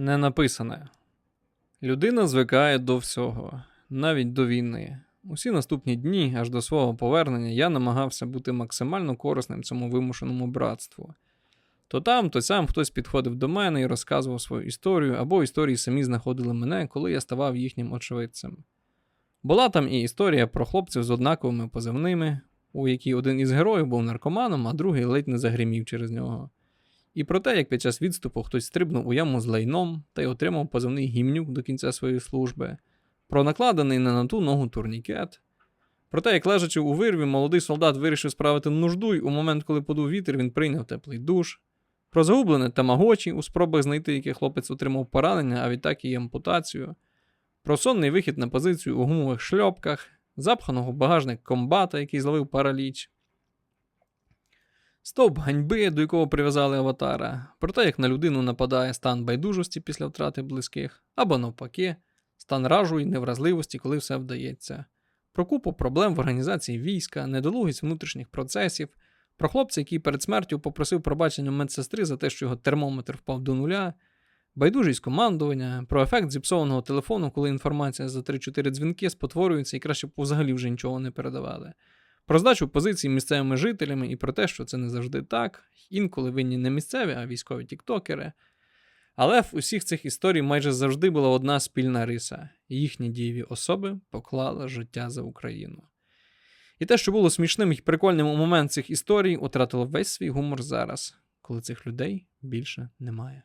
Не написане. Людина звикає до всього, навіть до війни. Усі наступні дні, аж до свого повернення, я намагався бути максимально корисним цьому вимушеному братству. То там, то сам хтось підходив до мене і розказував свою історію, або історії самі знаходили мене, коли я ставав їхнім очевидцем. Була там і історія про хлопців з однаковими позивними, у якій один із героїв був наркоманом, а другий ледь не загримів через нього. І про те, як під час відступу хтось стрибнув у яму з лайном та й отримав позивний гімнюк до кінця своєї служби, про накладений не на ту ногу турнікет, про те, як лежачи у вирві, молодий солдат вирішив справити нужду, й у момент, коли подув вітер, він прийняв теплий душ, про загублене тамагочі у спробах знайти, який хлопець отримав поранення, а відтак і ампутацію, про сонний вихід на позицію у гумових шльопках, запханого багажник комбата, який зловив параліч. Стовп ганьби, до якого прив'язали аватара, про те, як на людину нападає стан байдужості після втрати близьких, або навпаки, стан ражу і невразливості, коли все вдається, про купу проблем в організації війська, недолугість внутрішніх процесів, про хлопця, який перед смертю попросив пробачення медсестри за те, що його термометр впав до нуля, байдужість командування, про ефект зіпсованого телефону, коли інформація за 3-4 дзвінки спотворюється і краще б взагалі вже нічого не передавали. Про здачу позицій місцевими жителями і про те, що це не завжди так, інколи винні не місцеві, а військові тіктокери. Але в усіх цих історій майже завжди була одна спільна риса: їхні дієві особи поклали життя за Україну. І те, що було смішним і прикольним у момент цих історій, утратило весь свій гумор зараз, коли цих людей більше немає.